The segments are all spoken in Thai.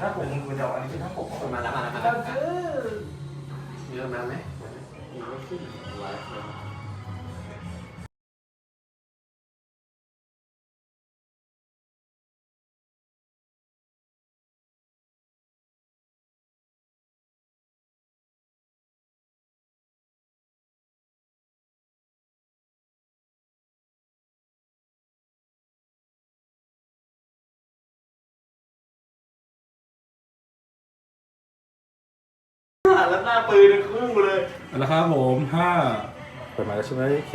ถ้าผมคุณจะเอาอันนี้เป็นถ้าผมมาแล้วมาแล้วมาก็แล้วคือเยอะมาไหมมีไม่ขึ้นไลฟ์เลย แล้วหน้าปืนคู่เลยนะครับผมห้าเปิดมาแล้วใช่ไหมโอเค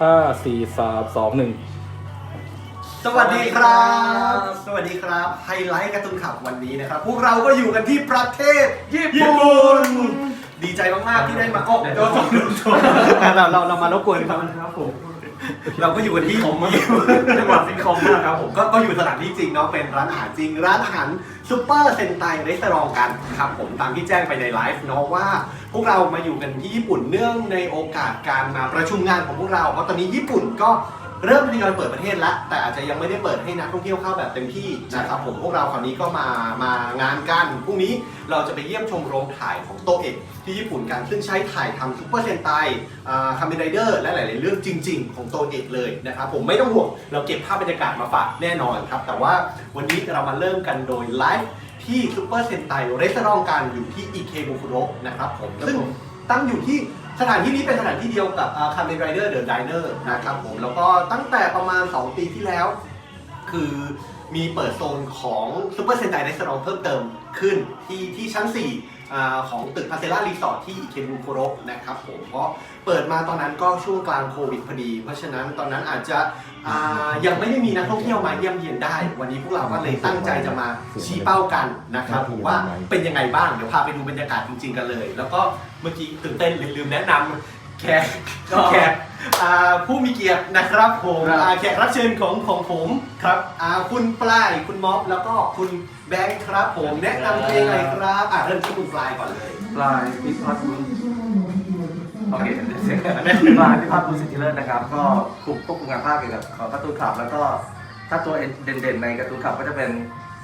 ห้าสี่สามสองหนึ่งสวัสดีครับ สวัสดีครับ ไฮไลท์การ์ตูนขับวันนี้นะครับ พวกเราก็อยู่กันที่ประเทศญี่ปุ่น ดีใจมากๆที่ได้มาโอ้โดนเราเราเรามารบกวนครับครับผม เราก็อยู่กันที่ผมจังหวัดซิงคอมมากครับผมก็ก็อยู่สถานที่จริงเนาะเป็นร้านอาหารจริง ร้านอาหารซูเปอร์เซนไตรีสอร์กันครับผมตามที่แจ้งไปในไลฟ์เนาะว่า พวกเรามาอยู่กันที่ญี่ปุ่นเนื่องในโอกาสการมาประชุมงานของพวกเรา เพราะตอนนี้ญี่ปุ่นก็ เริ่มทยอยเปิดประเทศแล้วแต่อาจจะยังไม่ได้เปิดให้นักท่องเที่ยวเข้าแบบเต็มที่นะครับผมพวกเราคราวนี้ก็มามางานกันพรุ่งนี้เราจะไปเยี่ยมชมโรงถ่ายของโตเอะที่ญี่ปุ่นกันซึ่งใช้ถ่ายทำซูเปอร์เซนไตคามิไรเดอร์และหลาย ๆ เรื่องจริง ๆ ของโตเอะเลยนะครับผมไม่ต้องห่วงเราเก็บภาพบรรยากาศมาฝากแน่นอนครับแต่ว่าวันนี้เรามาเริ่มกันโดยไลฟ์ที่ซูเปอร์เซนไตเรสอร์กันอยู่ที่อิเคบุคุโระนะครับผมซึ่งตั้งอยู่ที่ สถานที่นี้เป็นสถานที่เดียวกับคาร์เมนไรเดอร์เดอะไดเนอร์นะครับผมแล้วก็ตั้งแต่ประมาณ 2 ปีที่แล้ว คือมีเปิดโซนของซูเปอร์เซนไดในสตองเพิ่มเติมขึ้นที่ที่ชั้น4อ่ ของตึกพาเซล่ารีสอร์ทที่อิเคบุโคโรกนะครับผมเพราะเปิดมาตอนนั้นก็ช่วงกลางโควิดพอดี เพราะฉะนั้นตอนนั้นอาจจะยังไม่ได้มีนักท่องเที่ยวมาเยี่ยมเยียนได้ วันนี้พวกเราก็เลยตั้งใจจะมาชี้เป้ากันนะครับผมว่าเป็นยังไงบ้างเดี๋ยวพาไปดูบรรยากาศจริงๆกันเลย แล้วก็เมื่อกี้ตื่นเต้นลืมแนะนำ แขกแขกอ่าผู้มีเกียรตินะครับผมอ่าแขกรับเชิญของของผมครับอ่าคุณปลายคุณม็อบแล้วก็คุณแบงค์ครับผมแนะนำตัวเองหน่อยครับอ่าเริ่มที่คุณปลายก่อนเลยปลายพิพัฒน์บุญโอเคเสียงปลายพิพัฒน์บุญสิทธิเลิศนะครับ ก็กลุ่มควบคุมงานภาคเกี่ยวกับของการ์ตูนคลับ แล้วก็ถ้าตัวเด่นๆในการ์ตูนคลับก็จะเป็น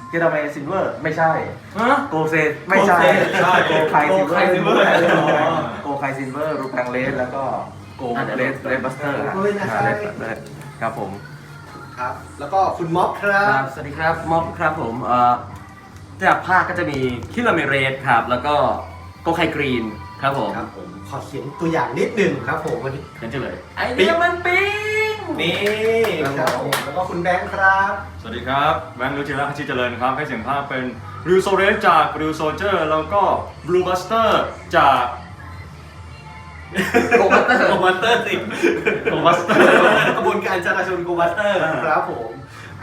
เกตาเมซินเวอร์ ไม่ใช่ ฮะ โกเซไม่ใช่ใช่โกไคซินเวอร์โกไคซินเวอร์อ๋อโก ไคซินเวอร์รูแปงเลสแล้วก็โกเลสเลสบัสเตอร์เฮ้ยนะครับครับผม ครับ แล้วก็คุณม็อบครับสวัสดีครับม็อบครับผมเอ่อจากภาคก็จะมีคิลาเมเรสครับ แล้วก็โกไคกรีนครับผมครับผม ขอเสียงตัวอย่างนิดหนึ่งครับผมวันนี้เห็นจังเลย ไอเดียมันปิ้ง นี่ครับผมแล้วก็คุณแบงค์ครับ สวัสดีครับแบงค์รุจิระพัชิเจริญครับให้เสียงภาคเป็นริวโซเรสจากริวโซเจอร์แล้วก็บลูบัสเตอร์จาก โกบัตเตอร์โกบัสเตอร์สิโกบัสเตอร์กระบวนการจราจรโกบัสเตอร์ครับผม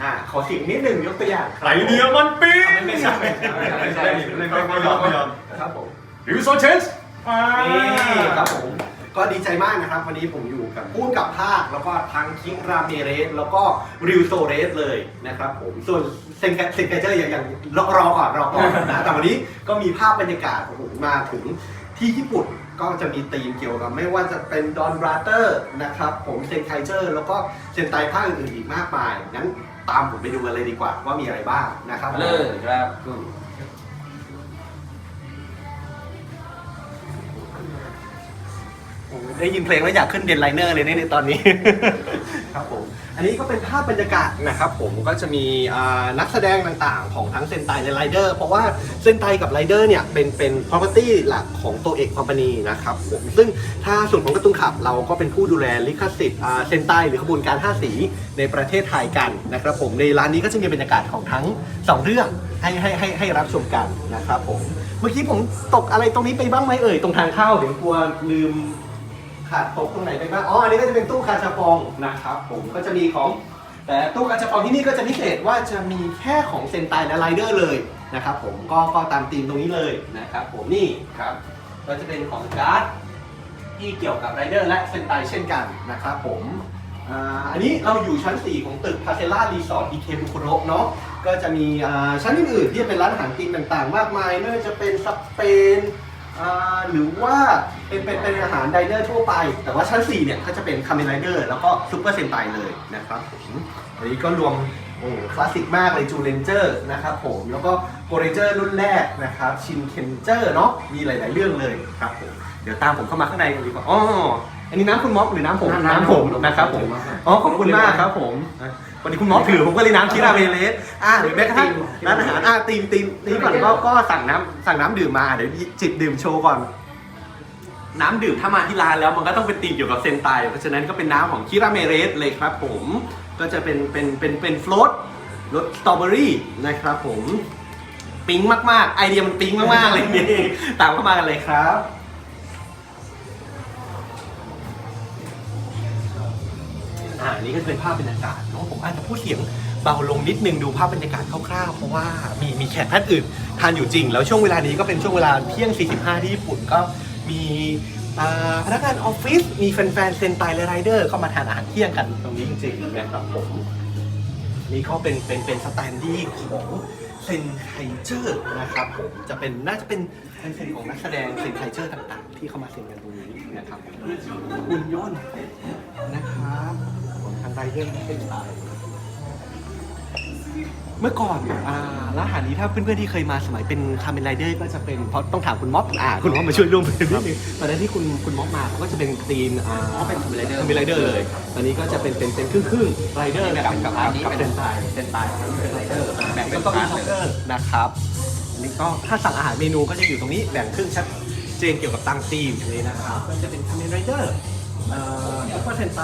อ่าขอเสียงนิดหนึ่งยกตัวอย่างครับไอเดียมันปิ้งไม่ใช่ไม่ใช่ไม่ใช่เล่นไม่ไม่ยอมไม่ยอมครับผมริวโซเชนส์นี่ครับผมก็ดีใจมากนะครับ วันนี้ผมอยู่กับพูดกับภาค แล้วก็ทั้งคิงราเมเรส แล้วก็ริวโซเรสเลยนะครับผมส่วนเซนเซนเกเจอร์ยังยังรอรอก่อนรอก่อนนะแต่วันนี้ก็มีภาพบรรยากาศโอ้โหมาถึงที่ญี่ปุ่น ก็จะมีธีมเกี่ยวกับไม่ว่าจะเป็นดอนบราเตอร์นะครับผมเซนไคเจอร์แล้วก็เซนไตภาคอื่นๆอีกมากมายงั้นตามผมไปดูกันเลยดีกว่าว่ามีอะไรบ้างนะครับเลยครับโอ้โหได้ยินเพลงแล้วอยากขึ้นเดนไลเนอร์เลยเนี่ยในตอนนี้ ครับผม อันนี้ก็เป็นภาพบรรยากาศนะครับผมก็จะมีนักแสดงต่างๆ ของทั้งเซนไตและไรเดอร์เพราะว่าเซนไตกับไรเดอร์เนี่ยเป็นเป็น property หลักของตัวเอกคอมพานีนะครับผมซึ่งถ้าส่วนของกร์ตูนขับเราก็เป็นผู้ดูแลลิขสิทธิ์เซนไตหรือขบวนการ 5 สีในประเทศไทยกันนะครับผมในร้านนี้ก็จะมีบรรยากาศของทั้ง 2 เรื่องให้ให้ให้ให้รับชมกันนะครับผมเมื่อกี้ผมตกอะไรตรงนี้ไปบ้างไหมเอ่ยตรงทางเข้าเดี๋ยวกลัวลืม ขาดตกตรงไหนไปบ้าง อ๋อ อันนี้ก็จะเป็นตู้คาชาปองนะครับผมก็จะมีของ แต่ตู้คาชาปองที่นี่ก็จะพิเศษว่าจะมีแค่ของเซนไตและไรเดอร์เลยนะครับผมก็ก็ตามธีมตรงนี้เลยนะครับผมนี่ครับ ก็จะเป็นของการ์ดที่เกี่ยวกับไรเดอร์และเซนไตเช่นกันนะครับผมอ่าอันนี้เราอยู่ชั้น 4 ของตึกพาเซล่ารีสอร์ทอีเคบุคุโระเนาะก็จะมีอ่าชั้นอื่นๆที่จะเป็นร้านอาหารจีนต่างๆ มากมายไม่ว่าจะเป็นสเปน อ่าหรือว่าเป็นเป็นเป็นอาหารไดเนอร์ทั่วไป แต่ว่าชั้น 4 เนี่ยก็จะเป็นคาเมนไรเดอร์แล้วก็ซูเปอร์เซนไตเลยนะครับผมอันนี้ก็รวมโอ้คลาสสิกมากเลยจูเลนเจอร์นะครับผมแล้วก็โกเรเจอร์รุ่นแรกนะครับชินเคนเจอร์เนาะมีหลาย ๆ เรื่องเลยครับผมเดี๋ยวตามผมเข้ามาข้างในกันดีกว่าอ๋ออันนี้น้ำคุณม็อกหรือน้ำผมน้ำผมนะครับผมอ๋อขอบคุณมากครับผมอะ วันนี้คุณหมอถือผมก็เลยน้ำคิราเมเลสอะหรือแม้กระทั่งร้านอาหารอะตีมตีมตีมก่อนก็ก็สั่งน้ำสั่งน้ำดื่มมาเดี๋ยวจิบดื่มโชว์ก่อน น้ำดื่มถ้ามาที่ร้านแล้วมันก็ต้องเป็นตีมเกี่ยวกับเซนไตเพราะฉะนั้นก็เป็นน้ำของคิราเมเรสเลยครับผมก็จะเป็นเป็นเป็นเป็นฟลอตรสสตรอเบอรี่นะครับผมปิ๊งมากๆ ไอเดียมันปิ๊งมากๆเลยนี่ตามเข้ามากันเลยครับ อ่านี่ก็เป็นภาพบรรยากาศเนาะผมอาจจะพูดเสียงเบาลงนิดนึงดูภาพบรรยากาศคร่าวๆ เพราะว่ามีมีแขกท่านอื่นทานอยู่จริง แล้วช่วงเวลานี้ก็เป็นช่วงเวลาเที่ยง 45 ที่ญี่ปุ่นก็มีอ่าพนักงานออฟฟิศมีแฟนๆเซนไตและไรเดอร์เข้ามาทานอาหารเที่ยงกันตรงนี้จริงๆนะครับผมนี่เขาเป็นเป็นเป็นสแตนดี้ของเซนไคเจอร์นะครับผมจะเป็นน่าจะเป็นเป็นเซนของนักแสดงเซนไคเจอร์ต่างๆ ที่เข้ามาเซ็นกันตรงนี้นะครับหุ่นยนต์น ของทางไรเดอร์เป็นสไตล์เมื่อก่อนอ่าร้านอาหารนี้ถ้าเพื่อนๆที่เคยมาสมัยเป็นคาเมนไรเดอร์ก็จะเป็นเพราะต้องถามคุณม็อบอ่าคุณม็อบมาช่วยร่วมเป็นนิดนึงตอนนั้นที่คุณคุณม็อบมาเขาก็จะเป็นธีมอ่าเป็นคาเมนไรเดอร์คาเมนไรเดอร์เลย ตอนนี้ก็จะเป็นเป็นเป็นครึ่งครึ่งไรเดอร์กับกับกับกับเซนไตเซนไตเป็นไรเดอร์แบ่งเป็นต้องมีช็อกเกอร์นะครับอันนี้ก็ถ้าสั่งอาหารเมนูก็จะอยู่ตรงนี้แบ่งครึ่งชัดเจนเกี่ยวกับตังธีมเลยนะครับก็จะเป็นคาเมนไรเดอร์เอ่อซุปเปอร์เซนไต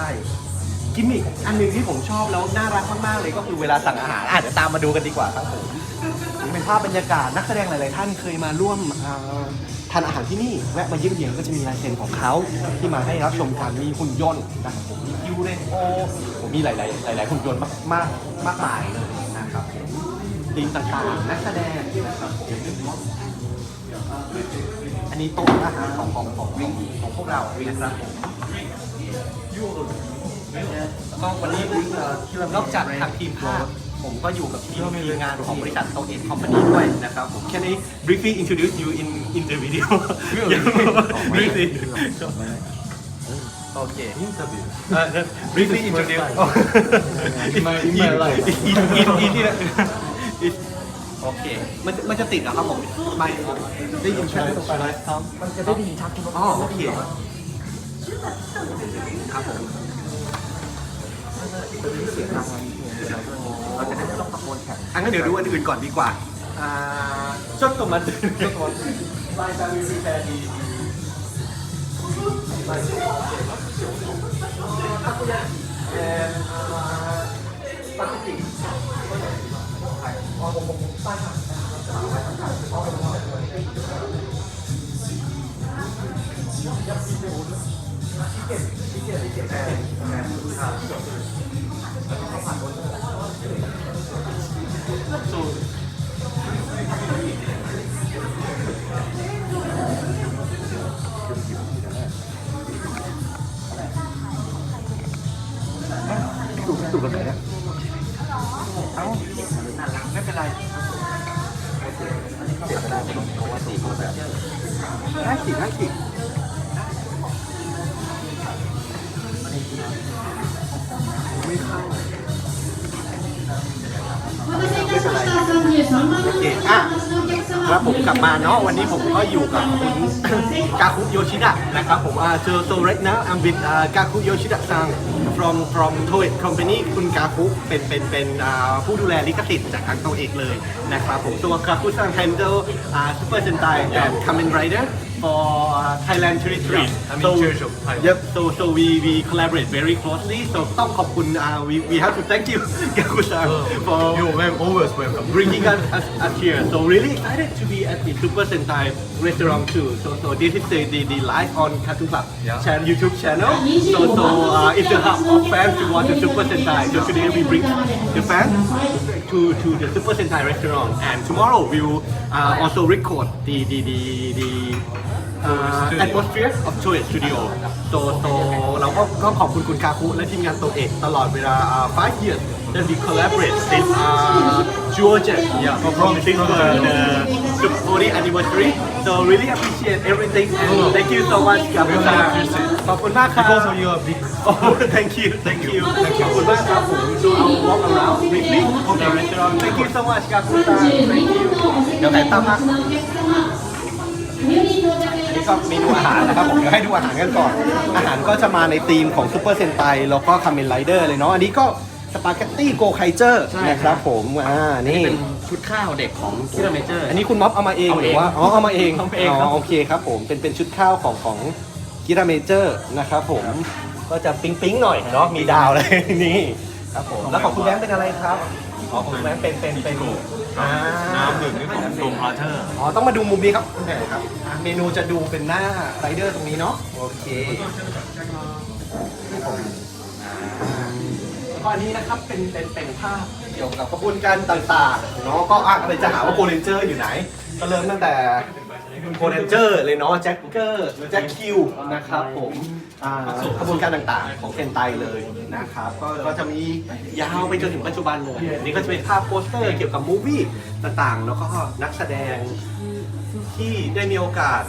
กิมมิคอันหนึ่งที่ผมชอบแล้วน่ารักมากๆเลยก็คือเวลาสั่งอาหารอะเดี๋ยวตามมาดูกันดีกว่าครับผมนี่เป็นภาพบรรยากาศนักแสดงหลายๆท่านเคยมาร่วมอ่าทานอาหารที่นี่แวะมาเยี่ยมเยียนก็จะมีลายเซ็นของเขาที่มาให้รับชมกันมีหุ่นยนต์นะครับผมมียูเรโอผมมีหลายๆหลายๆหุ่นยนต์มากมากมากมายเลยนะครับผมทีมต่างๆนักแสดงนะครับผมอันนี้โต๊ะอาหารของของของของพวกเรานะครับผม แล้วก็วันนี้เอ่อนอกจากทางทีมภาพผมก็อยู่กับทีมทีมงานของบริษัทโตเอ็นคอมพานีด้วยนะครับผม Can I briefly introduce you in in the video briefly โอเค interview briefly introduce In my- in my life. in in in in โอเค มันมันจะติดเหรอครับผมไม่ได้ยินชัดตรงไปไหมครับมันจะได้ยินชัดอ๋อโอเคครับผม เราจะได้ไม่ต้องตะโกนแข่งอังั้นเดี๋ยวดูอันอื่นก่อนดีกว่า อ่าちょっと待ってちょっと待って My time will be ready ถูกถูกกั นไหนเนี่ยเอ้าไม่เป็นไรได้สิได้สิไม่ ครับผมกลับมาเนาะวันนี้ผมก็อยู่กับคุณ กาคุโยชิดะนะครับผมอ่า so so right now I'm with อ่ากาคุโยชิดะซัง from from Toei Company คุณกาคุเป็นเป็นเป็นอ่าผู้ดูแลลิขสิทธิ์จากทางโตเอกเลยนะครับผมตัวกาคุซัง handle อ่า Super Sentai and Kamen Rider for uh, Thailand territory I'm in so charge of Thailand. yep so so we we collaborate very closely so ต้องขอบคุณอ่า we we have to thank you กาคุซัง for You're always welcome. bringing us, us, us here. So really excited to be at the Super Sentai restaurant too. So so this is the the, the live on Cartoon Club Yeah. channel, YouTube channel. So so uh, it's a hub of fans to watch the Super Sentai. So today we bring the fans to to the Super Sentai restaurant, and tomorrow we will uh, also record the the the the. Uh, atmosphere of Choe Studio so so เราก็ก็ขอบคุณคุณกาคุและทีมงานตัวเอกตลอดเวลาuh, five years that we collaborate since uh, Georgia yeah from since the, the 40 anniversary so really appreciate everything and thank you so much กับคุณตาขอบคุณมากครับ Because of your big โอ้ thank you thank you ขอบคุณมากครับผมดูเอา walk around with me okay thank you so much ครับคุณตา thank you เดี๋ยวไหนตามมานี่ก็เมนูอาหารนะครับผมเดี๋ยวให้ดูอาหารกันก่อน อาหารก็จะมาในธีมของซูเปอร์เซนไตแล้วก็คาเมนไรเดอร์เลยเนาะอันนี้ก็สปาเกตตี้โกไคเจอร์ใช่นะครับผมอ่านี่ เป็นชุดข้าวเด็กของคิราเมเจอร์ อันนี้คุณม็อบเอามาเองเอาหเองรือว่าอ๋อเอามาเองเอามาเองครับโอเคครับผมเป็นเป็นชุดข้าวของของกิราเมเจอร์นะครับผม ก็จะปิ๊งปิ๊งๆหน่อยเนาะมีดาวเลยนี่ครับผมแล้วของคุณแบงค์เป็นอะไรครับอ๋อของคุณแบงค์เป็นเป็นเป็นอ่าน้ำดื่มนี่ของตูมพาร์เทอร์อ๋อต้องมาดูมุมนี้ครับคุณแม่ครับอะเมนูจะดูเป็นหน้าไรเดอร์ตรงนี้เนาะโอเคแล้วก็อันนี้นะครับเป็นเป็นเป็นภาพเกี่ยวกับกระบวนการต่างๆเนาะก็อะอะไรจะหาว่าโกเลนเจอร์อยู่ไหน ก็เริ่มตั้งแต่ โกเลนเจอร์เลยเนาะแจ็คเกอร์แจ็คคิวนะครับผมอ่ากระบวนการต่างๆ ของเซนไตเลยนะครับก็ก็จะมียาวไปจนถึงปัจจุบันเลยอันนี่ก็จะเป็นภาพโปสเตอร์เกี่ยวกับมูฟวี่ต่างๆ แล้วก็นักแสดงที่ได้มีโอกาส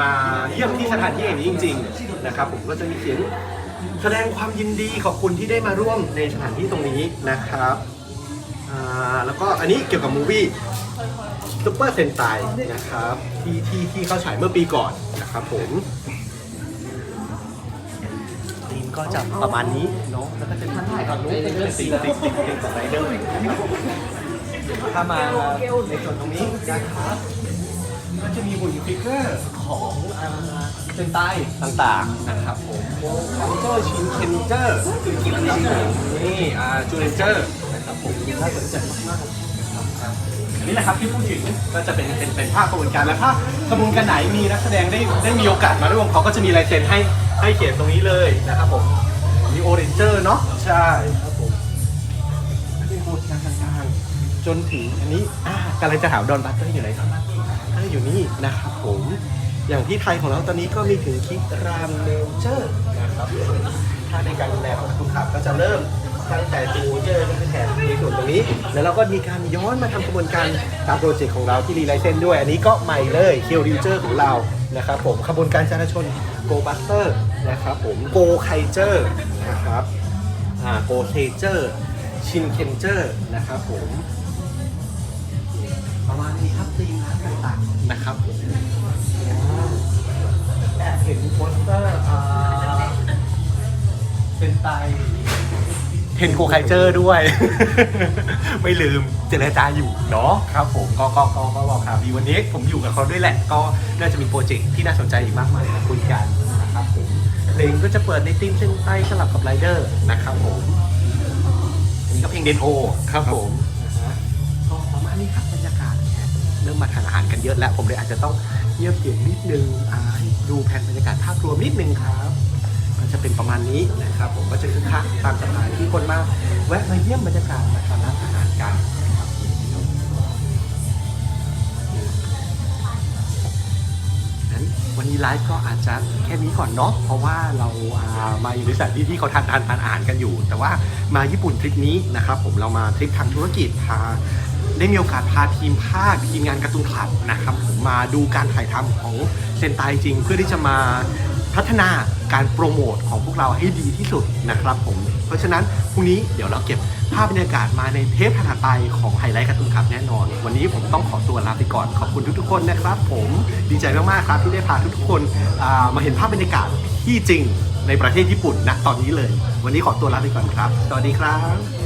มาเยี่ยมที่สถานที่แห่งนี้จริง ๆ นะครับ ผมก็จะมีเขียนแสดงความยินดีขอบคุณที่ได้มาร่วมในสถานที่ตรงนี้นะครับอ่าแล้วก็อันนี้เกี่ยวกับมูวี่ ซุปเปอร์เซนไตนะครับที่ที่ที่เขาฉายเมื่อปีก่อนนะครับผมทีมก็จะประมาณนี้เนาะแล้วก็จะมีถ่ายก่อนนู้นเป็นสิ่งสิ่งสิ่งสิ่งของไรเดอร์ถ้ามาในส่วนตรงนี้นะครับก็จะมีหุ่นฟิกเกอร์ของอ่าเซนไตต่างๆนะครับผมโคเจอร์ชินเคนเจอร์นะครับผมนี่อ่าจูเลนเจอร์นะครับผมน่าสนใจมากๆครับอั นนี้แหละครับที่พูดถึงก็จะเป็นเป็นเป็นภาพกระบวนการและภาพกระบวนการไหนมีนักแสดงได้ได้มีโอกาสมาร่วมเขาก็จะมีลายเซ็นให้ให้เขียนตรงนี้เลยนะครับผมมีโอเรนเจอร์เนาะใช่ครับผมเป็นกระบวนการต่างๆจนถึงอันนี้อ่ากำลังจะถาดอนบัตเตอร์อยู่ไหนครับถ้าอยู่นี่นะครับผมอย่างที่ไทยของเราตอนนี้ก็มีถึงคิดรามเนเจอร์นะครับถ้าในการดูแลของคุณขับก็จะเริ่ม ตั้งแต่จูเจอร์ตั้งแต่ในส่วนตรงนี้ แล้วเราก็มีการย้อนมาทำกระบวนการตามโปรเจกต์ของเราที่รีไลเซนด้วย อันนี้ก็ใหม่เลยเคียวดิวเจอร์ของเรานะครับผมขบวนการจราชนโกบัสเตอร์นะครับผมโกไคเจอร์นะครับอ่าโกเทเจอร์ชินเคนเจอร์นะครับผมประมาณนี้ครับตีมร้านต่างๆนะครับผมแอบเห็นโปสเตอร์อ่าเป็นไต เห็นโกไคเจอร์ด้วย ไม่ลืมเจรจาอยู่เนาะครับผมก็ก็ก็ก็บอกครับดีวันนี้ผมอยู่กับเขาด้วยแหละ ก็น่าจะมีโปรเจกต์ที่น่าสนใจอีกมากมายมาคุยกันนะครับผมเพลงก็จะเปิดในทีมเส้นใต้สลับกับไรเดอร์นะครับผมอันนี้ก็เพลงเดนโอครับผมนะฮะก็ประมาณนี้ครับบรรยากาศเนี่ยเริ่มมาทานอาหารกันเยอะแล้ว ผมเลยอาจจะต้องเงียบเสียงนิดนึงอ่าให้ดูแผนบรรยากาศภาพรวมนิดนึงครับก็ จะเป็นประมาณนี้นะครับผมก็จะคึกคักตามสถานที่คนมาแวะมาเยี่ยมบรรยากาศมาทานร้านอาหารกันนะครับงั้นวันนี้ไลฟ์ก็อาจจะแค่นี้ก่อนเนาะเพราะว่าเราามาอยู่ในสถานที่ที่เขาทานทานทานอาหารกันอยู่ แต่ว่ามาญี่ปุ่นทริปนี้นะครับผมเรามาทริปทางธุรกิจพาได้มีโอกาสพาทีมภาคทีมงานการ์ตูนคลับนะครับผมมาดูการถ่ายทำของเซนไตจริงเพื่อที่จะมา พัฒนาการโปรโมทของพวกเราให้ดีที่สุดนะครับผม เพราะฉะนั้นพรุ่งนี้เดี๋ยวเราเก็บภาพบรรยากาศมาในเทปถัดไปของไฮไลท์การ์ตูนคลับแน่นอน วันนี้ผมต้องขอตัวลาไปก่อน ขอบคุณทุกๆคนนะครับ ผมดีใจมากๆครับที่ได้พาทุกๆคนมาเห็นภาพบรรยากาศที่จริงในประเทศญี่ปุ่นณตอนนี้เลย วันนี้ขอตัวลาไปก่อนครับ สวัสดีครับ